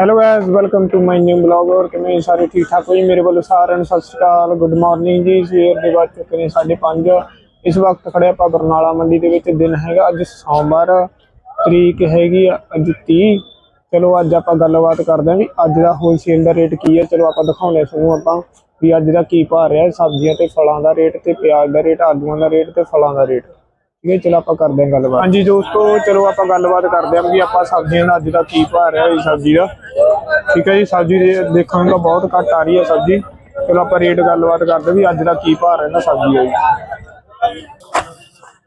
Hello guys welcome to my new blog ਔਰ ਕਿਵੇਂ ਸਾਰੇ? ਠੀਕ ਠਾਕ ਹੋ ਜੀ? ਮੇਰੇ ਵੱਲੋਂ ਸਾਰਿਆਂ ਨੂੰ ਸਤਿ ਸ਼੍ਰੀ ਅਕਾਲ ਗੁੱਡ ਮਾਰਨਿੰਗ ਜੀ। ਸਵੇਰ ਦੇ ਵੱਜ ਚੁੱਕੇ ਨੇ 5:30 ਇਸ ਵਕਤ ਖੜੇ ਆਪਾਂ ਬਰਨਾਲਾ ਮੰਡੀ ਦੇ ਵਿੱਚ ਦਿਨ ਹੈਗਾ। ਅੱਜ ਸੋਮਵਾਰ ਤਰੀਕ ਹੈਗੀ ਅੱਜ 30 ਚਲੋ ਅੱਜ ਆਪਾਂ ਗੱਲਬਾਤ ਕਰਦੇ ਹਾਂ ਵੀ ਅੱਜ ਦਾ ਹੋਲਸੇਲ ਦਾ ਰੇਟ ਕੀ ਹੈ। ਚਲੋ ਆਪਾਂ ਦਿਖਾਉਂਦੇ ਤੁਹਾਨੂੰ ਆਪਾਂ ਵੀ ਅੱਜ ਦਾ ਕੀ ਭਾਅ ਰਿਹਾ। ਸਬਜ਼ੀਆਂ ਤੇ ਫਲਾਂ ਦਾ ਰੇਟ ਤੇ, ਪਿਆਜ਼ ਦਾ ਰੇਟ ਆਲੂਆਂ ਦਾ ਰੇਟ ਤੇ ਫਲਾਂ ਦਾ ਰੇਟ ਠੀਕ ਚਲੋ ਆਪਾਂ ਕਰਦੇ ਹਾਂ ਗੱਲਬਾਤ। ਹਾਂਜੀ ਦੋਸਤੋ ਚਲੋ ਆਪਾਂ ਗੱਲਬਾਤ ਕਰਦੇ ਹਾਂ ਵੀ ਆਪਾਂ ਸਬਜ਼ੀਆਂ ਦਾ ਅੱਜ ਦਾ ਕੀ ਭਾਅ ਰਿਹਾ ਇਸ ਸਬਜ਼ੀ ਦਾ। ਠੀਕ ਹੈ ਜੀ, ਸਬਜ਼ੀ ਦੇ ਦੇਖਣ ਨੂੰ ਤਾਂ ਬਹੁਤ ਘੱਟ ਆ ਰਹੀ ਹੈ ਸਬਜ਼ੀ। ਚਲੋ ਆਪਾਂ ਰੇਟ ਗੱਲਬਾਤ ਕਰਦੇ ਵੀ ਅੱਜ ਦਾ ਕੀ ਭਾਅ ਰਹਿੰਦਾ ਸਬਜ਼ੀ ਦਾ ਜੀ।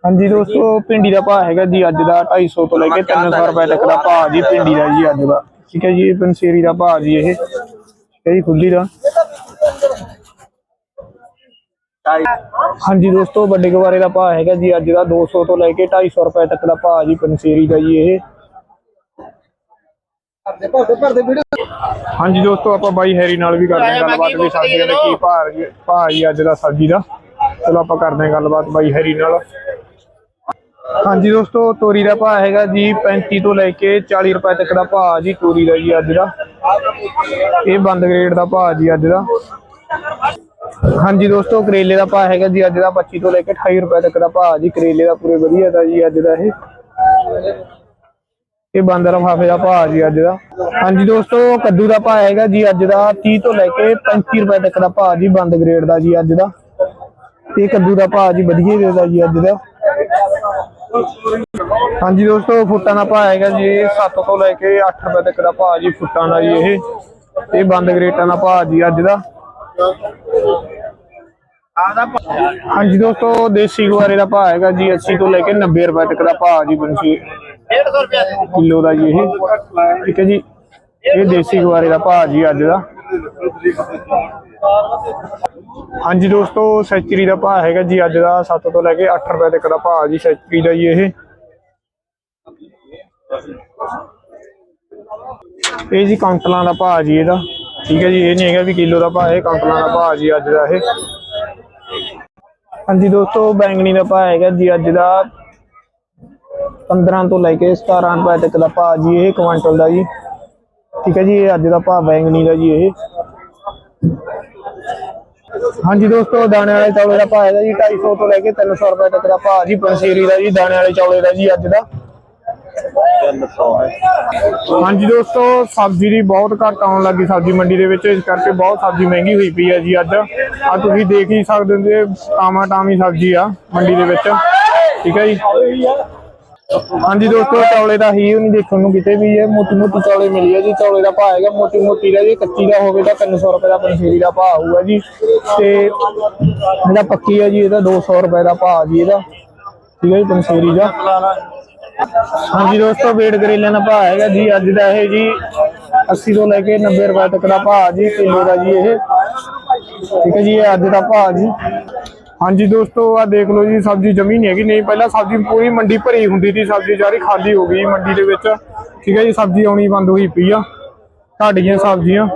ਹਾਂਜੀ ਦੋਸਤੋ, ਭਿੰਡੀ ਦਾ ਭਾਅ ਹੈਗਾ ਜੀ ਅੱਜ ਦਾ 250 ਤੋਂ ਲੈ ਕੇ 300 ਰੁਪਏ ਤੱਕ ਦਾ ਭਾਅ ਜੀ ਭਿੰਡੀ ਦਾ ਜੀ ਅੱਜ ਦਾ। ਠੀਕ ਹੈ ਜੀ ਪੰਸੇਰੀ ਦਾ ਭਾਅ ਜੀ ਇਹ। ਠੀਕ ਹੈ ਜੀ, ਖੁੱਲੀ ਦਾ। ਹਾਂਜੀ ਦੋਸਤੋ ਵੱਡੇ ਗਵਾਰੇ ਦਾ ਭਾਅ ਹੈਗਾ ਜੀ ਅੱਜ ਦਾ 200 ਤੋਂ ਲੈ ਕੇ 250 ਰੁਪਏ ਤੱਕ ਦਾ ਭਾਅ ਜੀ ਪੰਸੇਰੀ ਦਾ ਜੀ ਇਹ। ਹਾਂਜੀ ਦੋਸਤੋ ਆਪਾਂ ਬਾਈ ਹੈਰੀ ਨਾਲ ਵੀ ਕਰਦੇ ਹਾਂ ਗੱਲਬਾਤ ਵੀ ਸਬਜ਼ੀਆਂ ਦੇ ਕੀ ਭਾਅ ਜੀ ਅੱਜ ਦਾ ਸਬਜ਼ੀ ਦਾ। ਚਲੋ ਆਪਾਂ ਕਰਦੇ ਹਾਂ ਗੱਲਬਾਤ ਬਾਈ ਹੈਰੀ ਨਾਲ। ਹਾਂਜੀ ਦੋਸਤੋ ਤੋਰੀ ਦਾ ਭਾਅ ਹੈਗਾ ਜੀ 35 ਤੋਂ ਲੈ ਕੇ 40 ਰੁਪਏ ਤੱਕ ਦਾ ਭਾਅ ਜੀ ਤੋਰੀ ਦਾ ਜੀ ਅੱਜ ਦਾ। ਇਹ ਬੰਦ ਗ੍ਰੇਡ ਦਾ ਭਾਅ ਜੀ ਅੱਜ ਦਾ। ਹਾਂਜੀ ਦੋਸਤੋ, ਕਰੇਲੇ ਦਾ ਭਾਅ ਹੈਗਾ ਜੀ, ਅੱਜ ਦਾ 25 ਤੋਂ ਲੈ ਕੇ 28 ਰੁਪਏ ਤੱਕ ਦਾ ਭਾਅ ਜੀ। ਕਰੇਲੇ ਦਾ ਪੂਰੇ ਵਧੀਆ ਦਾ ਜੀ ਅੱਜ ਦਾ ਇਹ। ਇਹ ਬੰਦ ਲਫਾਫੇ ਦਾ ਭਾਅ ਜੀ ਅੱਜ ਦਾ। ਹਾਂਜੀ ਦੋਸਤੋ, ਕੱਦੂ ਦਾ ਭਾਅ ਹੈਗਾ ਜੀ ਅੱਜ ਦਾ 30 ਤੋਂ ਲੈ ਕੇ 35 ਰੁਪਏ ਤੱਕ ਦਾ ਭਾਅ ਜੀ, ਬੰਦ ਗ੍ਰੇਡ ਦਾ ਜੀ ਅੱਜ ਦਾ। ਤੇ ਕੱਦੂ ਦਾ ਭਾਅ ਜੀ ਵਧੀਆ ਦੇ ਦਾ ਜੀ ਅੱਜ ਦਾ। ਹਾਂਜੀ ਦੋਸਤੋ, ਫੁੱਟਾਂ ਦਾ ਭਾਅ ਹੈਗਾ ਜੀ 7 ਤੋਂ ਲੈ ਕੇ 8 ਰੁਪਏ ਤੱਕ ਦਾ ਭਾਅ ਜੀ ਫੁੱਟਾਂ ਦਾ ਜੀ ਇਹ। ਇਹ ਬੰਦ ਗ੍ਰੇਟਾਂ ਦਾ ਭਾਅ ਜੀ ਅੱਜ ਦਾ। ਹਾਂਜੀ ਦੋਸਤੋ, ਦੇਸੀ ਗੁਆਰੇ ਦਾ ਭਾਅ ਹੈਗਾ ਜੀ 80 ਤੋਂ ਲੈ ਕੇ 90 ਰੁਪਏ ਤੱਕ ਦਾ ਭਾਅ ਜੀ ਬੰਸੀ 150 ਰੁਪਏ ਕਿਲੋ ਦਾ ਜੀ ਇਹ। ਠੀਕ ਹੈ ਜੀ। ਇਹ ਦੇਸੀ ਗੁਆਰੇ ਦਾ ਭਾਅ ਜੀ ਅੱਜ ਦਾ। ਹਾਂਜੀ ਦੋਸਤੋ, ਸੈਚਰੀ ਦਾ ਭਾਅ ਹੈਗਾ ਜੀ ਅੱਜ ਦਾ 7 ਤੋਂ ਲੈ ਕੇ 8 ਰੁਪਏ ਤੱਕ ਦਾ ਭਾਅ ਜੀ, ਸੈਚਰੀ ਦਾ ਜੀ ਇਹ। ਇਹ ਜੀ ਕਾਂਟਲਾਂ ਦਾ ਭਾਅ ਜੀ ਇਹਦਾ। ਠੀਕ ਹੈ ਜੀ, ਇਹ ਨਹੀਂ ਹੈਗਾ ਵੀ ਕਿਲੋ ਦਾ ਭਾਅ, ਇਹ ਕਾਂਟਲਾਂ ਦਾ ਭਾਅ ਜੀ ਅੱਜ ਦਾ ਇਹ। ਹਾਂਜੀ ਦੋਸਤੋ, ਬੈਂਗਣੀ ਦਾ ਭਾਅ ਹੈਗਾ ਜੀ ਅੱਜ ਦਾ। 15 ਤੋਂ ਲੈ ਕੇ 17 ਰੁਪਏ ਤੱਕ ਦਾ ਭਾਅ ਜੀ ਇਹ, ਕੁਆਂਟਲ ਦਾ ਜੀ। ਠੀਕ ਹੈ ਜੀ, ਇਹ ਅੱਜ ਦਾ ਭਾਅ ਬੈਂਗਣੀ ਦਾ ਜੀ ਇਹ। ਹਾਂਜੀ ਦੋਸਤੋ, ਦਾਣੇ ਵਾਲੇ ਚੌਲੇ ਦਾ ਭਾਅ ਹੈਗਾ ਜੀ 250 ਤੋਂ ਲੈ ਕੇ 300 ਰੁਪਏ ਤੱਕ ਦਾ ਭਾਅ ਜੀ ਪੰਸੀਰੀ ਦਾ ਜੀ, ਦਾਣੇ ਵਾਲੇ ਚੌਲੇ ਦਾ ਜੀ ਅੱਜ ਦਾ। ਹਾਂਜੀ ਦੋਸਤੋ, ਸਬਜ਼ੀ ਦੀ ਬਹੁਤ ਘੱਟ ਆਉਣ ਲੱਗੀ ਸਬਜ਼ੀ ਮੰਡੀ ਦੇ ਵਿੱਚ, ਇਸ ਕਰਕੇ ਬਹੁਤ ਸਬਜ਼ੀ ਮਹਿੰਗੀ ਹੋਈ ਪਈ ਹੈ ਜੀ ਅੱਜ। ਆ ਤੁਸੀਂ ਦੇਖ ਹੀ ਸਕਦੇ ਹੋ ਟਾਮਾ ਟਾਮੀ ਸਬਜ਼ੀ ਆ ਮੰਡੀ ਦੇ ਵਿੱਚ। ਠੀਕ ਹੈ ਜੀ? ਹਾਂਜੀ ਦੋਸਤੋ, ਚੌਲੇ ਦਾ ਹੀ ਨਹੀਂ ਦੇਖਣ ਨੂੰ ਕਿਤੇ ਵੀ ਇਹ ਮੋਟੀ ਮੋਟੀ ਚੌਲੇ ਮਿਲੀ ਹੈ ਜੀ। ਚੌਲੇ ਦਾ ਭਾਅ ਹੈਗਾ ਮੋਟੀ ਮੋਟੀ ਦਾ ਜੀ ਕੱਚੀ ਦਾ ਹੋਵੇ ਤਾਂ 300 ਰੁਪਏ ਦਾ ਪੰਸੀਰੀ ਦਾ ਭਾਅ ਹੋਊਗਾ ਜੀ। ਤੇ ਜਿਹੜਾ ਪੱਕੀ ਹੈ ਜੀ, ਇਹਦਾ 200 ਰੁਪਏ ਦਾ ਭਾਅ ਜੀ ਇਹਦਾ। ਠੀਕ ਹੈ ਜੀ ਪੰਸੀਰੀ ਦਾ। ਹਾਂਜੀ ਦੋਸਤੋ ਵੇਟ ਕਰੇਲਿਆਂ ਦਾ ਭਾਅ ਹੈਗਾ ਜੀ। ਅੱਜ ਦਾ ਇਹ ਜੀ 80 ਤੋਂ ਲੈ ਕੇ 90 ਰੁਪਏ ਤੱਕ ਦਾ ਭਾਅ ਜੀ, ਕਿਲੋ ਦਾ ਜੀ ਇਹ। ਠੀਕ ਹੈ ਜੀ, ਇਹ ਅੱਜ ਦਾ ਭਾਅ ਜੀ। ਹਾਂਜੀ ਦੋਸਤੋ ਆ ਦੇਖ ਲਓ ਜੀ, ਸਬਜ਼ੀ ਜਮੀ ਨਹੀਂ ਹੈਗੀ। ਨਹੀਂ, ਪਹਿਲਾਂ ਸਬਜ਼ੀ ਪੂਰੀ ਮੰਡੀ ਭਰੀ ਹੁੰਦੀ ਸੀ। ਸਬਜ਼ੀ ਸਾਰੀ ਖਾਲੀ ਹੋ ਗਈ ਮੰਡੀ ਦੇ ਵਿੱਚ। ਠੀਕ ਹੈ ਜੀ, ਸਬਜ਼ੀ ਆਉਣੀ ਬੰਦ ਹੋਈ ਪਈ ਆ ਘੱਟ ਸਬਜ਼ੀਆਂ।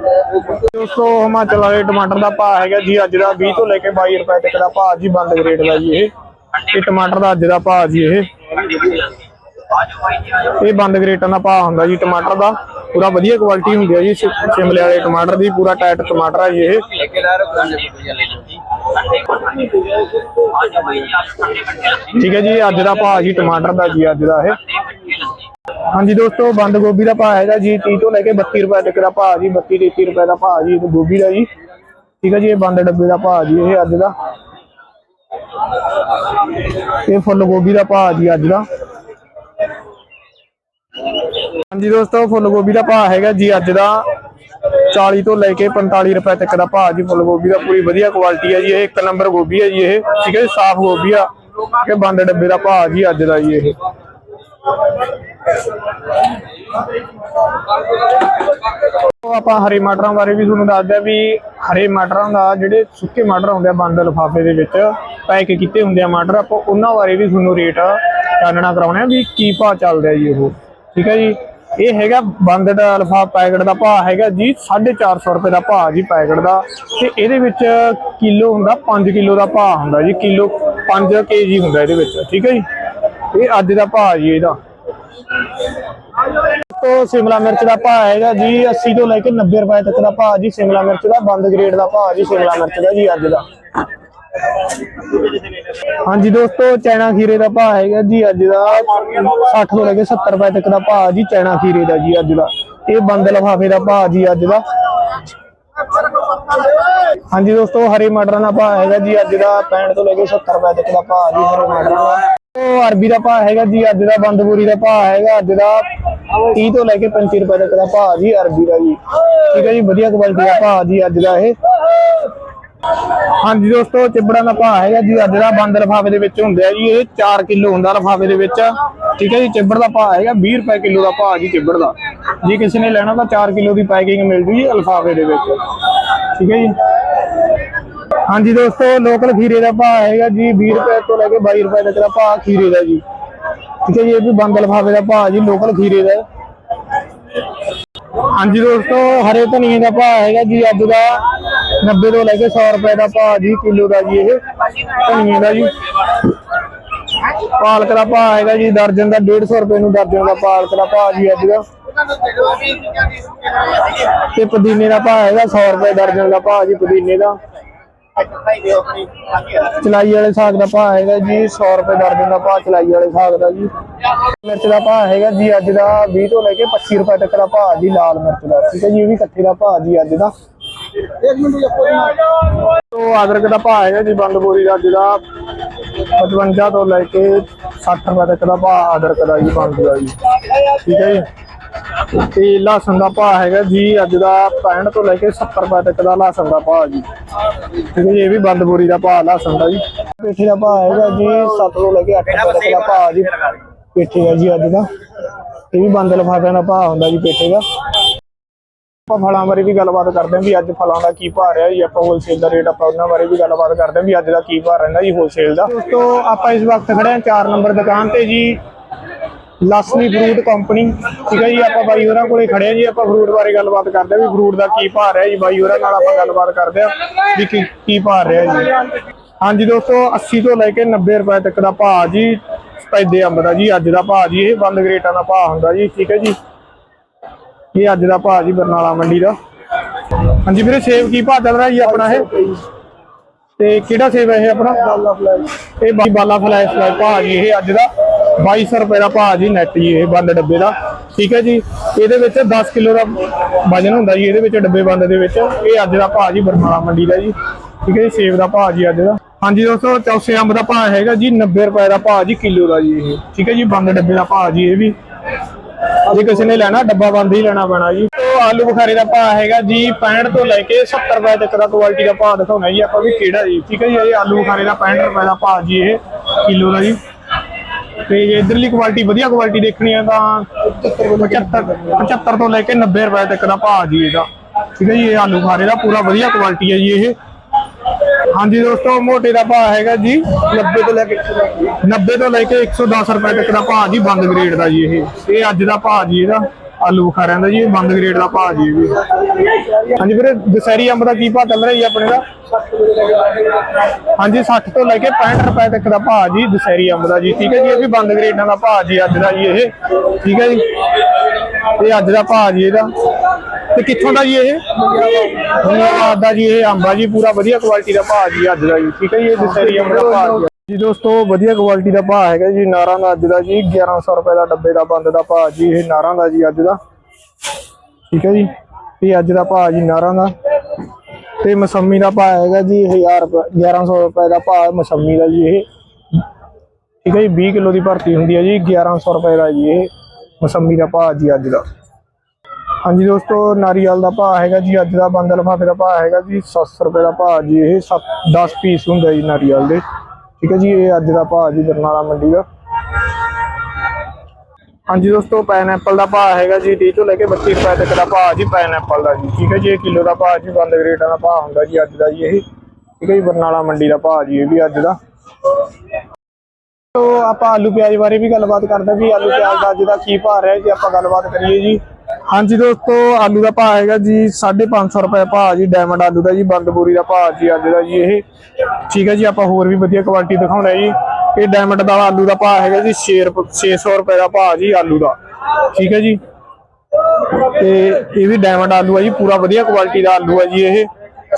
ਦੋਸਤੋ, ਹਿਮਾਚਲ ਵਾਲੇ ਟਮਾਟਰ ਦਾ ਭਾਅ ਹੈਗਾ ਜੀ, ਅੱਜ ਦਾ 20 ਤੋਂ ਲੈ ਕੇ 22 ਰੁਪਏ ਤੱਕ ਦਾ ਭਾਅ ਜੀ, ਬੰਦ ਗ੍ਰੇਡ ਦਾ ਜੀ ਇਹ। ਇਹ ਟਮਾਟਰ ਦਾ ਅੱਜ ਦਾ ਭਾਅ ਜੀ ਇਹ। ਇਹ ਬੰਦ ਗ੍ਰੇਟਾਂ ਦਾ ਭਾਅ ਹੁੰਦਾ ਜੀ ਟਮਾਟਰ ਦਾ। ਪੂਰਾ ਵਧੀਆ ਕੁਆਲਿਟੀ ਹੁੰਦੀ ਹੈ ਜੀ ਸ਼ਿਮਲੇ ਵਾਲੇ ਟਮਾਟਰ ਦੀ, ਪੂਰਾ ਟਾਈਟ ਟਮਾਟਰ ਹੈ ਜੀ ਇਹ। ਠੀਕ ਹੈ ਜੀ, ਅੱਜ ਦਾ ਭਾਅ ਜੀ ਟਮਾਟਰ ਦਾ ਜੀ, ਅੱਜ ਦਾ ਇਹ। ਹਾਂਜੀ ਦੋਸਤੋ, ਬੰਦ ਗੋਭੀ ਦਾ ਭਾਅ ਹੈਗਾ ਜੀ 30 ਤੋਂ ਲੈ ਕੇ 32 ਰੁਪਏ ਤੱਕ ਦਾ ਭਾਅ ਜੀ 32 33 ਰੁਪਏ ਦਾ ਭਾਅ ਜੀ ਗੋਭੀ ਦਾ ਜੀ। ਠੀਕ ਹੈ ਜੀ, ਇਹ ਬੰਦ ਡੱਬੇ ਦਾ ਭਾਅ ਜੀ, ਇਹ ਅੱਜ ਦਾ। ਇਹ ਫੁੱਲ ਗੋਭੀ ਦਾ ਭਾਅ ਜੀ, ਅੱਜ ਦਾ। ਹਾਂਜੀ ਦੋਸਤੋ ਫੁੱਲ ਗੋਭੀ ਦਾ ਭਾਅ ਹੈਗਾ ਜੀ ਅੱਜ ਦਾ। 40 ਤੋਂ ਲੈ ਕੇ 45 ਰੁਪਏ ਤੱਕ ਦਾ ਭਾਅ ਜੀ ਫੁੱਲ ਗੋਭੀ ਦਾ। ਪੂਰੀ ਵਧੀਆ ਕੁਆਲਿਟੀ ਹੈ ਜੀ ਇਹ। ਇੱਕ ਨੰਬਰ ਗੋਭੀ ਹੈ ਜੀ ਇਹ। ਠੀਕ ਹੈ ਸਾਫ਼ ਗੋਭੀ ਆ। ਇਹ ਬੰਦ ਡੱਬੇ ਦਾ ਭਾਅ ਜੀ ਅੱਜ ਦਾ ਜੀ ਇਹ। ਆਪਾਂ ਹਰੇ ਮਟਰਾਂ ਬਾਰੇ ਵੀ ਤੁਹਾਨੂੰ ਦੱਸਦੇ ਵੀ ਹਰੇ ਮਟਰਾਂ ਦਾ ਜਿਹੜੇ ਸੁੱਕੇ ਮਟਰ ਹੁੰਦੇ ਆ ਬੰਦ ਲਿਫਾਫੇ ਦੇ ਵਿੱਚ, ਪੈਕ ਕੀਤੇ ਹੁੰਦੇ ਆ ਮਟਰ, ਆਪਾਂ ਉਹਨਾਂ ਬਾਰੇ ਵੀ ਤੁਹਾਨੂੰ ਰੇਟ ਚਾਨਣਾ ਕਰਾਉਣਾ ਵੀ ਕੀ ਭਾਅ ਚੱਲਦਾ ਜੀ ਉਹ। ਠੀਕ ਹੈ ਜੀ? ਇਹ ਹੈਗਾ ਬੰਦ ਦਾ ਅਲਫਾ ਪੈਕਟ ਦਾ ਭਾਅ ਹੈਗਾ ਜੀ 450 ਰੁਪਏ ਦਾ ਭਾਅ ਜੀ ਪੈਕਟ ਦਾ। ਤੇ ਇਹਦੇ ਵਿੱਚ ਕਿਲੋ ਹੁੰਦਾ 5 ਕਿਲੋ ਦਾ ਭਾਅ ਹੁੰਦਾ ਜੀ, ਕਿਲੋ 5 ਕੇਜੀ ਹੁੰਦਾ ਇਹਦੇ ਵਿੱਚ, ਠੀਕ ਹੈ ਜੀ? ਇਹ ਅੱਜ ਦਾ ਭਾਅ ਜੀ ਇਹਦਾ। ਦੋਸਤੋ ਸ਼ਿਮਲਾ ਮਿਰਚ ਦਾ ਭਾਅ ਹੈਗਾ ਜੀ 80 ਤੋਂ ਲੈ ਕੇ 90 ਰੁਪਏ ਤੱਕ ਦਾ ਭਾਅ ਜੀ, ਸ਼ਿਮਲਾ ਮਿਰਚ ਦਾ, ਬੰਦ ਗ੍ਰੇਡ ਦਾ ਭਾਅ ਜੀ, ਸ਼ਿਮਲਾ ਮਿਰਚ ਦਾ ਜੀ, ਅੱਜ ਦਾ। ਹਾਂਜੀ ਦੋਸਤੋ ਚੈਨਾ ਖੀਰੇ ਦਾ ਭਾਅ ਹੈਗਾ ਜੀ ਅੱਜ ਦਾ। 60 ਤੋਂ ਲੈ ਕੇ 70 ਰੁਪਏ ਤੱਕ ਦਾ ਭਾਅ ਜੀ ਚੈਨਾ ਖੀਰੇ ਦਾ ਜੀ ਅੱਜ ਦਾ। ਇਹ ਬੰਦ ਲਫਾਫੇ ਦਾ ਭਾਅ ਜੀ ਅੱਜ ਦਾ। ਹਾਂਜੀ ਦੋਸਤੋ, ਹਰੇ ਮਟਰਾਂ ਦਾ ਭਾਅ ਹੈਗਾ ਜੀ ਅੱਜ ਦਾ। 65 ਤੋਂ ਲੈ ਕੇ 70 ਰੁਪਏ ਤੱਕ ਦਾ ਭਾਅ ਜੀ ਹਰੇ ਮਟਰਾਂ ਦਾ। ਉਹ ਅਰਬੀ ਦਾ ਭਾਅ ਹੈਗਾ ਜੀ ਅੱਜ ਦਾ। ਬੰਦ ਬੋਰੀ ਦਾ ਭਾਅ ਹੈਗਾ ਅੱਜ ਦਾ। 30 ਤੋਂ ਲੈ ਕੇ 35 ਰੁਪਏ ਤੱਕ ਦਾ ਭਾਅ ਜੀ ਅਰਬੀ ਦਾ ਜੀ। ਠੀਕ ਹੈ ਜੀ, ਵਧੀਆ ਕੁਆਲਿਟੀ ਦਾ ਭਾਅ ਜੀ ਅੱਜ ਦਾ ਇਹ। ਹਾਂਜੀ ਦੋਸਤੋ, ਚਿਬੜਾਂ ਦਾ ਭਾਅ ਹੈਗਾ ਜੀ, ਅੱਜ ਦਾ ਬੰਦ ਲਫਾਫੇ ਦੇ ਵਿੱਚ ਹੁੰਦੇ ਜੀ, ਇਹ 4 ਕਿਲੋ ਹੁੰਦਾ ਲਫਾਫੇ ਦੇ ਵਿੱਚ। ਠੀਕ ਹੈ ਜੀ, ਚਿਬੜ ਦਾ ਭਾਅ ਹੈਗਾ 20 ਰੁਪਏ ਕਿਲੋ ਦਾ ਭਾਅ ਜੀ ਚਿਬੜ ਦਾ। ਜੇ ਕਿਸੇ ਨੇ ਲੈਣਾ ਤਾਂ 4 ਕਿਲੋ ਦੀ ਪੈਕਿੰਗ ਮਿਲ ਜੂਗੀ ਲਫਾਫੇ ਦੇ ਵਿੱਚ। ਠੀਕ ਹੈ ਜੀ। ਹਾਂਜੀ ਦੋਸਤੋ ਲੋਕਲ ਖੀਰੇ ਦਾ ਭਾਅ ਹੈਗਾ ਜੀ 20 ਰੁਪਏ ਤੋਂ ਲੈ ਕੇ 22 ਰੁਪਏ ਤੱਕ ਦਾ ਭਾਅ ਖੀਰੇ ਦਾ ਜੀ। ਠੀਕ ਹੈ ਜੀ, ਇਹ ਵੀ ਬੰਦ ਲਫਾਫੇ ਦਾ ਭਾਅ ਜੀ ਲੋਕਲ ਖੀਰੇ ਦਾ। ਹਾਂਜੀ ਦੋਸਤੋ, ਹਰੇ ਧਨੀਏ ਦਾ ਭਾਅ ਹੈਗਾ ਜੀ, ਅੱਜ ਦਾ 90 ਤੋਂ ਲੈ ਕੇ 100 ਰੁਪਏ ਦਾ ਭਾਅ ਜੀ ਕਿਲੋ ਦਾ ਜੀ ਇਹ ਧਨੀਏ ਦਾ ਜੀ ਪਾਲਕ ਦਾ ਭਾਅ ਹੈਗਾ ਜੀ ਦਰਜਨ ਦਾ 150 ਰੁਪਏ ਨੂੰ ਦਰਜਨ ਦਾ ਪਾਲਕ ਦਾ ਭਾਅ ਜੀ ਅੱਜ ਦਾ ਤੇ ਪੁਦੀਨੇ ਦਾ ਭਾਅ ਹੈਗਾ 100 ਰੁਪਏ ਦਰਜਨ ਦਾ ਭਾਅ ਜੀ ਪੁਦੀਨੇ ਦਾ ਚਲਾਈ ਵਾਲੇ ਸਾਗ ਦਾ ਭਾਅ ਹੈਗਾ ਜੀ 100 ਰੁਪਏ ਦਰਜਨ ਦਾ ਭਾਅ ਚਲਾਈ ਵਾਲੇ ਸਾਗ ਦਾ ਜੀ ਮਿਰਚ ਦਾ ਭਾਅ ਹੈਗਾ ਜੀ ਅੱਜ ਦਾ 20 ਤੋਂ ਲੈ ਕੇ 25 ਰੁਪਏ ਤੱਕ ਦਾ ਭਾਅ ਜੀ ਲਾਲ ਮਿਰਚ ਦਾ ਠੀਕ ਹੈ ਜੀ ਇਹ ਵੀ ਇਕੱਠੇ ਦਾ ਭਾਅ ਜੀ ਅੱਜ ਦਾ ਤੋ ਅਦਰਕ ਦਾ ਭਾਅ ਹੈਗਾ ਜੀ ਬੰਦ ਦਾ ਅੱਜ 55 ਤੋਂ ਲੈ ਕੇ 60 ਰੁਪਏ ਤੱਕ ਦਾ ਭਾਅ ਅਦਰਕ ਦਾ ਜੀ ਬੰਦ ਜੀ। ਠੀਕ ਹੈ ਜੀ? ਤੇ ਲਸਣ ਦਾ ਭਾਅ ਹੈਗਾ ਜੀ, ਅੱਜ ਦਾ 65 ਤੋਂ ਲੈ ਕੇ 70 ਰੁਪਏ ਤੱਕ ਦਾ ਲਸਣ ਦਾ ਭਾਅ ਜੀ। ਠੀਕ ਹੈ ਜੀ, ਇਹ ਵੀ ਬੰਦ ਬੋਰੀ ਦਾ ਭਾਅ ਲਸਣ ਦਾ ਜੀ। ਪੇਠੇ ਦਾ ਭਾਅ ਹੈਗਾ ਜੀ 7 ਤੋਂ ਲੈ ਕੇ 8 ਰੁਪਏ ਤੱਕ ਦਾ ਭਾਅ ਜੀ। ਪੇਠੇ ਦਾ ਜੀ ਅੱਜ ਦਾ। ਇਹ ਵੀ ਬੰਦ ਲਫਾਫਿਆਂ ਦਾ ਭਾਅ ਹੁੰਦਾ ਜੀ ਪੇਠੇ ਦਾ। ਆਪਾਂ ਫਲਾਂ ਬਾਰੇ ਵੀ ਗੱਲਬਾਤ ਕਰਦੇ ਹਾਂ ਵੀ ਅੱਜ ਫਲਾਂ ਦਾ ਕੀ ਭਾਅ ਰਿਹਾ ਜੀ, ਆਪਾਂ ਹੋਲਸੇਲ ਦਾ ਰੇਟ ਆਪਾਂ ਉਹਨਾਂ ਬਾਰੇ ਵੀ ਗੱਲਬਾਤ ਕਰਦੇ ਹਾਂ ਵੀ ਅੱਜ ਦਾ ਕੀ ਭਾਅ ਰਹਿੰਦਾ ਜੀ ਹੋਲਸੇਲ ਦਾ। ਦੋਸਤੋ, ਆਪਾਂ ਇਸ ਵਕਤ ਖੜੇ ਹਾਂ 4 ਨੰਬਰ ਦੁਕਾਨ ਤੇ ਜੀ ਲਸਮੀ ਫਰੂਟ ਕੰਪਨੀ ਠੀਕ ਹੈ ਜੀ, ਆਪਾਂ ਬਾਈ ਹੋਰਾਂ ਕੋਲੇ ਖੜੇ ਆ ਜੀ, ਆਪਾਂ ਫਰੂਟ ਬਾਰੇ ਗੱਲਬਾਤ ਕਰਦੇ ਆ ਵੀ ਫਰੂਟ ਦਾ ਕੀ ਭਾਅ ਰਿਹਾ ਜੀ, ਬਾਈ ਹੋਰਾਂ ਨਾਲ ਆਪਾਂ ਗੱਲਬਾਤ ਕਰਦੇ ਆ ਵੀ ਕੀ ਕੀ ਭਾਅ ਰਿਹਾ ਜੀ। ਹਾਂਜੀ ਦੋਸਤੋ 80 ਤੋਂ ਲੈ ਕੇ 90 ਰੁਪਏ ਤੱਕ ਦਾ ਭਾਅ ਜੀ ਸਪੈਦੇ ਅੰਬ ਦਾ ਜੀ, ਅੱਜ ਦਾ ਭਾਅ ਜੀ, ਇਹ ਬੰਦ ਗਰੇਟਾਂ ਦਾ ਭਾਅ ਹੁੰਦਾ ਜੀ, ਠੀਕ ਹੈ ਜੀ। ਇਹ ਅੱਜ ਦਾ ਭਾਅ ਜੀ ਬਰਨਾਲਾ ਮੰਡੀ ਦਾ। ਹਾਂਜੀ ਵੀਰੇ ਸੇਬ ਕੀ ਭਾਅ ਚੱਲ ਰਿਹਾ ਜੀ ਆਪਣਾ ਇਹ? ਤੇ ਕਿਹੜਾ ਸੇਬ ਹੈ ਇਹ ਆਪਣਾ? ਬਾਲਾ ਫਲੈਸ਼। ਇਹ ਬਾਈ ਬਾਲਾ ਫਲੈਸ਼ ਦਾ ਭਾਅ ਜੀ ਇਹ ਅੱਜ ਦਾ। 2200 ਰੁਪਏ ਦਾ ਭਾਅ ਜੀ ਨੈਟ ਜੀ ਇਹ ਬੰਦ ਡੱਬੇ ਦਾ। ਠੀਕ ਹੈ ਜੀ। ਇਹਦੇ ਵਿੱਚ 10 ਕਿਲੋ ਦਾ ਵਜਨ ਹੁੰਦਾ ਜੀ ਇਹਦੇ ਵਿੱਚ ਡੱਬੇ ਬੰਦ ਦੇ ਵਿੱਚ। ਇਹ ਅੱਜ ਦਾ ਭਾਅ ਜੀ ਬਰਨਾਲਾ ਮੰਡੀ ਦਾ ਜੀ। ਠੀਕ ਹੈ ਜੀ ਸੇਬ ਦਾ ਭਾਅ ਜੀ ਅੱਜ ਦਾ। ਹਾਂਜੀ ਦੋਸਤੋ ਚੌਸੇ ਅੰਬ ਦਾ ਭਾਅ ਹੈਗਾ ਜੀ 90 ਰੁਪਏ ਦਾ ਭਾਅ ਜੀ ਕਿਲੋ ਦਾ ਜੀ ਇਹ। ਠੀਕ ਹੈ ਜੀ ਬੰਦ ਡੱਬੇ ਦਾ ਭਾਅ ਜੀ ਇਹ ਵੀ। ਜੇ ਕਿਸੇ ਨੇ ਲੈਣਾ, ਡੱਬਾ ਬੰਦ ਹੀ ਲੈਣਾ ਪੈਣਾ ਜੀ। ਤੋਂ ਆਲੂ ਬੁਖਾਰੇ ਦਾ ਭਾਅ ਹੈਗਾ ਜੀ 65 ਤੋਂ ਲੈ ਕੇ 70 ਰੁਪਏ ਤੱਕ ਦਾ ਕੁਆਲਿਟੀ ਦਾ ਭਾਅ ਦਿਖਾਉਣਾ ਜੀ। ਆਪਾਂ ਵੀ ਕਿਹੜਾ ਜੀ, ਠੀਕ ਹੈ ਜੀ, ਇਹ ਆਲੂ ਬੁਖਾਰੇ ਦਾ 65 ਰੁਪਏ ਦਾ ਭਾਅ ਜੀ ਇਹ, ਕਿਲੋ ਦਾ ਜੀ। ਤੇ ਜੇ ਇਧਰਲੀ ਕੁਆਲਿਟੀ ਵਧੀਆ ਕੁਆਲਿਟੀ ਦੇਖਣੀ ਹੈ ਤਾਂ 75 75 ਤੋਂ ਲੈ ਕੇ 90 ਰੁਪਏ ਤੱਕ ਦਾ ਭਾਅ ਜੀ ਇਹਦਾ। ਠੀਕ ਹੈ ਜੀ, ਇਹ ਆਲੂ ਬੁਖਾਰੇ ਦਾ ਪੂਰਾ ਵਧੀਆ ਕੁਆਲਿਟੀ ਹੈ ਜੀ ਇਹ। ਹਾਂਜੀ ਦੋਸਤੋ, ਮੋਟੇ ਦਾ ਭਾਅ ਹੈਗਾ ਜੀ 90 ਤੋਂ ਲੈ ਕੇ 90 ਤੋਂ ਲੈ ਕੇ 110 ਰੁਪਏ ਤੱਕ ਦਾ ਭਾਅ ਜੀ, ਬੰਦ ਗ੍ਰੇਡ ਦਾ ਜੀ ਇਹ। ਇਹ ਅੱਜ ਦਾ ਭਾਅ ਜੀ ਇਹਦਾ, ਆਲੂ ਬੁਖਾਰਿਆਂ ਦਾ ਜੀ, ਬੰਦ ਗ੍ਰੇਡ ਦਾ ਭਾਅ ਜੀ ਵੀ। ਹਾਂਜੀ ਵੀਰੇ, ਦਸਹਿਰੀ ਅੰਬ ਦਾ ਕੀ ਭਾਅ ਚੱਲ ਰਿਹਾ ਜੀ ਆਪਣੇ ਦਾ? ਹਾਂਜੀ 60 ਤੋਂ ਲੈ ਕੇ 65 ਰੁਪਏ ਤੱਕ ਦਾ ਭਾਅ ਜੀ, ਦਸਹਿਰੀ ਅੰਬ ਦਾ ਜੀ। ਠੀਕ ਹੈ ਜੀ, ਇਹ ਵੀ ਬੰਦ ਗ੍ਰੇਡਾਂ ਦਾ ਭਾਅ ਜੀ ਅੱਜ ਦਾ ਜੀ ਇਹ। ਠੀਕ ਹੈ ਜੀ। ਇਹ ਅੱਜ ਦਾ ਭਾਅ ਜੀ ਇਹਦਾ। ਤੇ ਕਿੱਥੋਂ ਦਾ ਜੀ ਇਹ? ਧੰਨਵਾਦ ਦਾ ਜੀ ਇਹ, ਅੰਬਾ ਜੀ, ਪੂਰਾ ਵਧੀਆ ਕੁਆਲਿਟੀ ਦਾ ਭਾਅ ਜੀ ਅੱਜ ਦਾ ਜੀ, ਠੀਕ ਹੈ ਜੀ? ਇਹ ਦਸਹਿਰੀ ਅੰਬ ਦਾ ਭਾਅ ਜੀ। ਜੀ ਦੋਸਤੋ, ਵਧੀਆ ਕੁਆਲਿਟੀ ਦਾ ਭਾਅ ਹੈਗਾ ਜੀ, ਨਾਰਾਂ ਦਾ ਅੱਜ ਦਾ ਜੀ 1100 ਰੁਪਏ ਦਾ ਡੱਬੇ ਦਾ ਬੰਦ ਦਾ ਭਾਅ ਜੀ, ਇਹ ਨਾਰਾਂ ਦਾ ਜੀ ਅੱਜ ਦਾ। ਠੀਕ ਹੈ ਜੀ? ਇਹ ਅੱਜ ਦਾ ਭਾਅ ਜੀ ਨਾਰਾਂ ਦਾ। ਤੇ ਮਸੰਮੀ ਦਾ ਭਾਅ ਹੈਗਾ ਜੀ 1000 ਰੁਪਏ 1100 ਰੁਪਏ ਦਾ ਭਾਅ ਮਸੰਮੀ ਦਾ ਜੀ ਇਹ। ਠੀਕ ਹੈ ਜੀ 20 ਕਿਲੋ ਦੀ ਭਰਤੀ ਹੁੰਦੀ ਹੈ ਜੀ 1100 ਰੁਪਏ ਦਾ ਜੀ ਇਹ। ਮਸੰਮੀ ਦਾ ਭਾਅ ਜੀ ਅੱਜ ਦਾ। ਹਾਂਜੀ ਦੋਸਤੋ, ਨਾਰੀਅਲ ਦਾ ਭਾਅ ਹੈਗਾ ਜੀ, ਅੱਜ ਦਾ ਬੰਦ ਲਫਾਫੇ ਦਾ ਭਾਅ ਹੈਗਾ ਜੀ 700 ਰੁਪਏ ਦਾ ਭਾਅ ਜੀ ਇਹ 10 ਪੀਸ ਹੁੰਦਾ ਜੀ ਨਾਰੀਅਲ ਦੇ। ਠੀਕ ਹੈ ਜੀ, ਇਹ ਅੱਜ ਦਾ ਭਾਅ ਜੀ ਬਰਨਾਲਾ ਮੰਡੀ ਦਾ। ਹਾਂਜੀ ਦੋਸਤੋ ਪਾਈਨਐਪਲ ਦਾ ਭਾਅ ਹੈਗਾ ਜੀ 30 ਤੋਂ ਲੈ ਕੇ 32 ਰੁਪਏ ਤੱਕ ਦਾ ਭਾਅ ਜੀ ਪਾਈਨਐਪਲ ਦਾ ਜੀ। ਠੀਕ ਹੈ ਜੀ, ਇਹ ਕਿਲੋ ਦਾ ਭਾਅ ਜੀ, ਬੰਦ ਰੇਟਾਂ ਦਾ ਭਾਅ ਹੁੰਦਾ ਜੀ ਅੱਜ ਦਾ ਜੀ ਇਹ। ਠੀਕ ਹੈ ਜੀ, ਬਰਨਾਲਾ ਮੰਡੀ ਦਾ ਭਾਅ ਜੀ ਇਹ ਵੀ ਅੱਜ ਦਾ। ਤੋ ਆਪਾਂ ਆਲੂ ਪਿਆਜ਼ ਬਾਰੇ ਵੀ ਗੱਲਬਾਤ ਕਰਦੇ ਹਾਂ ਵੀ ਆਲੂ ਪਿਆਜ਼ ਦਾ ਅੱਜ ਦਾ ਕੀ ਭਾਅ ਰਿਹਾ ਜੀ, ਆਪਾਂ ਗੱਲਬਾਤ ਕਰੀਏ ਜੀ। ਹਾਂਜੀ ਦੋਸਤੋ, ਆਲੂ ਦਾ ਭਾਅ ਹੈਗਾ ਜੀ 550 ਰੁਪਏ ਭਾਅ ਜੀ ਡਾਇਮੰਡ ਆਲੂ ਦਾ ਜੀ ਬੰਦ ਬੋਰੀ ਦਾ ਭਾਅ ਜੀ, ਅੱਜ ਦਾ ਜੀ ਇਹ। ਠੀਕ ਹੈ ਜੀ, ਆਪਾਂ ਹੋਰ ਵੀ ਵਧੀਆ ਕੁਆਲਿਟੀ ਦਿਖਾਉਣਾ ਜੀ। ਇਹ ਡਾਇਮੰਡ ਦਾ ਆਲੂ ਦਾ ਭਾਅ ਹੈਗਾ ਜੀ 6 600 ਰੁਪਏ ਦਾ ਭਾਅ ਜੀ ਆਲੂ ਦਾ। ਠੀਕ ਹੈ ਜੀ। ਤੇ ਇਹ ਵੀ ਡਾਇਮੰਡ ਆਲੂ ਆ ਜੀ, ਪੂਰਾ ਵਧੀਆ ਕੁਆਲਿਟੀ ਦਾ ਆਲੂ ਹੈ ਜੀ ਇਹ।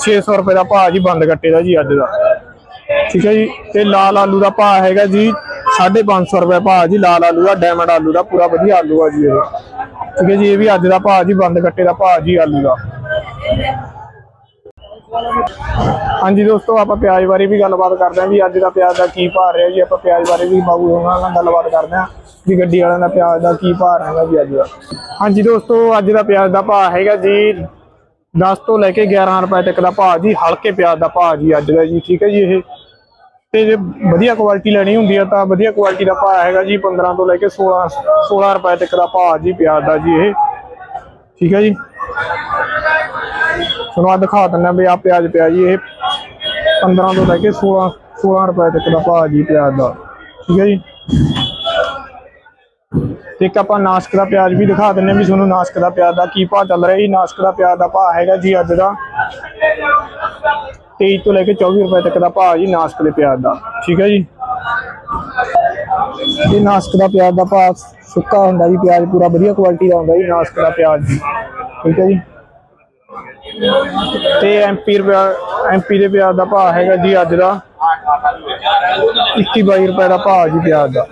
600 ਰੁਪਏ ਦਾ ਭਾਅ ਜੀ, ਬੰਦ ਕੱਟੇ ਦਾ ਜੀ ਅੱਜ ਦਾ। ਠੀਕ ਹੈ ਜੀ, ਤੇ ਲਾਲ ਆਲੂ ਦਾ ਭਾਅ ਹੈਗਾ ਜੀ 550 ਰੁਪਏ ਭਾਅ ਜੀ, ਲਾਲ ਆਲੂ ਦਾ ਡਾਇਮੰਡ ਆਲੂ ਦਾ, ਪੂਰਾ ਵਧੀਆ ਆਲੂ ਆ ਜੀ ਇਹ। ਠੀਕ ਹੈ ਜੀ, ਇਹ ਵੀ ਅੱਜ ਦਾ ਭਾਅ ਜੀ, ਬੰਦ ਕੱਟੇ ਦਾ ਭਾਅ ਜੀ ਆਲੂ ਦਾ। ਹਾਂਜੀ ਦੋਸਤੋ, ਆਪਾਂ ਪਿਆਜ਼ ਬਾਰੇ ਵੀ ਗੱਲਬਾਤ ਕਰਦੇ ਹਾਂ ਵੀ ਅੱਜ ਦਾ ਪਿਆਜ਼ ਦਾ ਕੀ ਭਾਅ ਰਿਹਾ ਜੀ, ਆਪਾਂ ਪਿਆਜ਼ ਬਾਰੇ ਵੀ ਬਾਬੂ ਹੋਣਾ ਨਾਲ ਗੱਲਬਾਤ ਕਰਦੇ ਹਾਂ ਵੀ ਗੱਡੀ ਵਾਲਿਆਂ ਦਾ ਪਿਆਜ਼ ਦਾ ਕੀ ਭਾਅ ਰਹਿੰਦਾ ਜੀ ਅੱਜ ਦਾ। ਹਾਂਜੀ ਦੋਸਤੋ, ਅੱਜ ਦਾ ਪਿਆਜ਼ ਦਾ ਭਾਅ ਹੈਗਾ ਜੀ 10 ਤੋਂ ਲੈ ਕੇ 11 ਰੁਪਏ ਤੱਕ ਦਾ ਭਾਅ ਜੀ, ਹਲਕੇ ਪਿਆਜ਼ ਦਾ ਭਾਅ ਜੀ ਅੱਜ ਦਾ ਜੀ, ਠੀਕ ਹੈ ਜੀ ਇਹ। ਤੇ ਜੇ ਵਧੀਆ ਕੁਆਲਿਟੀ ਲੈਣੀ ਹੁੰਦੀ ਆ ਤਾਂ ਵਧੀਆ ਕੁਆਲਿਟੀ ਦਾ ਭਾਅ ਹੈਗਾ ਜੀ 15 ਤੋਂ ਲੈ ਕੇ 16 16 ਰੁਪਏ ਤੱਕ ਦਾ ਭਾਅ ਜੀ, ਪਿਆਜ਼ ਦਾ ਜੀ ਇਹ। ਠੀਕ ਹੈ ਜੀ? ਤੁਹਾਨੂੰ ਆ ਦਿਖਾ ਦਿੰਦਾ ਵੀ ਆ ਪਿਆਜ਼ ਪਿਆ ਜੀ ਇਹ 15 ਤੋਂ ਲੈ ਕੇ 16 16 ਰੁਪਏ ਤੱਕ ਦਾ ਭਾਅ ਜੀ ਪਿਆਜ਼ ਦਾ। ਠੀਕ ਹੈ ਜੀ? ਇੱਕ ਆਪਾਂ ਨਾਸਕ ਦਾ ਪਿਆਜ਼ ਵੀ ਦਿਖਾ ਦਿੰਨੇ ਵੀ ਤੁਹਾਨੂੰ ਨਾਸਕ ਦਾ ਪਿਆਜ਼ ਦਾ ਕੀ ਭਾਅ ਚੱਲ ਰਿਹਾ ਜੀ। ਨਾਸਕ ਦਾ ਪਿਆਜ਼ ਦਾ ਭਾਅ ਹੈਗਾ ਜੀ ਅੱਜ ਦਾ। 23 ਤੋਂ ਲੈ ਕੇ 24 ਰੁਪਏ ਤੱਕ ਦਾ ਭਾਅ ਜੀ ਨਾਸਕ ਦੇ ਪਿਆਜ਼ ਦਾ। ਠੀਕ ਹੈ ਜੀ? ਇਹ ਨਾਸਕ ਦਾ ਪਿਆਜ਼ ਦਾ ਭਾਅ ਸੁੱਕਾ ਹੁੰਦਾ ਜੀ, ਪਿਆਜ਼ ਪੂਰਾ ਵਧੀਆ ਕੁਆਲਿਟੀ ਦਾ ਹੁੰਦਾ ਜੀ, ਨਾਸਕ ਦਾ ਪਿਆਜ਼ ਜੀ। ਠੀਕ ਹੈ ਜੀ? ਤੇ ਐਮਪੀ ਰੁਪਿਆ ਐਮਪੀ ਦੇ ਪਿਆਜ਼ ਦਾ ਭਾਅ ਹੈਗਾ ਜੀ ਅੱਜ ਦਾ 21 22 ਰੁਪਏ ਦਾ ਭਾਅ ਜੀ ਪਿਆਜ਼ ਦਾ।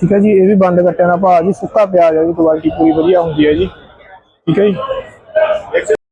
ਠੀਕ ਹੈ ਜੀ? ਇਹ ਵੀ ਬੰਦ ਕੱਟਿਆ ਦਾ ਭਾਅ ਜੀ, ਸੁੱਕਾ ਪਿਆਜ਼ ਹੈ ਜੀ ਕੁਆਲਿਟੀ ਪੂਰੀ ਵਧੀਆ ਹੁੰਦੀ ਹੈ ਜੀ। ਠੀਕ ਹੈ ਜੀ?